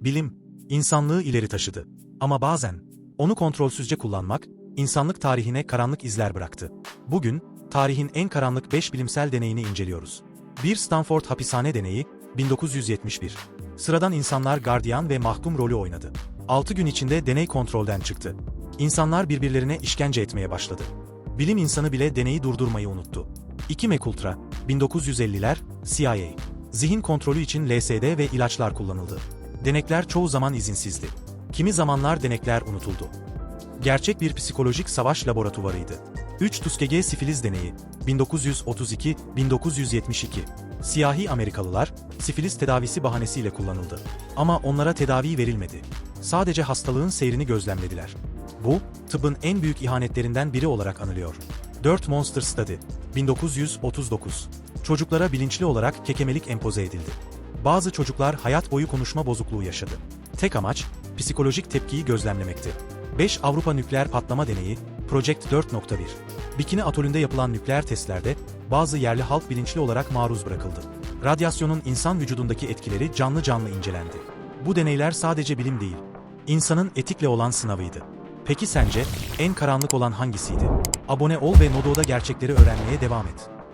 Bilim, insanlığı ileri taşıdı. Ama bazen, onu kontrolsüzce kullanmak, insanlık tarihine karanlık izler bıraktı. Bugün, tarihin en karanlık 5 bilimsel deneyini inceliyoruz. Bir Stanford hapishane deneyi, 1971. Sıradan insanlar gardiyan ve mahkum rolü oynadı. 6 gün içinde deney kontrolden çıktı. İnsanlar birbirlerine işkence etmeye başladı. Bilim insanı bile deneyi durdurmayı unuttu. 2 Mekultra, 1950'ler, CIA. Zihin kontrolü için LSD ve ilaçlar kullanıldı. Denekler çoğu zaman izinsizdi. Kimi zamanlar denekler unutuldu. Gerçek bir psikolojik savaş laboratuvarıydı. 3 Tuskegee Sifiliz Deneyi 1932-1972 Siyahi Amerikalılar, sifilis tedavisi bahanesiyle kullanıldı. Ama onlara tedavi verilmedi. Sadece hastalığın seyrini gözlemlediler. Bu, tıbbın en büyük ihanetlerinden biri olarak anılıyor. 4 Monster Study 1939 Çocuklara bilinçli olarak kekemelik empoze edildi. Bazı çocuklar hayat boyu konuşma bozukluğu yaşadı. Tek amaç, psikolojik tepkiyi gözlemlemekti. 5 Avrupa Nükleer Patlama Deneyi, Project 4.1 Bikini atolünde yapılan nükleer testlerde, bazı yerli halk bilinçli olarak maruz bırakıldı. Radyasyonun insan vücudundaki etkileri canlı canlı incelendi. Bu deneyler sadece bilim değil, insanın etikle olan sınavıydı. Peki sence, en karanlık olan hangisiydi? Abone ol ve Nodo'da gerçekleri öğrenmeye devam et.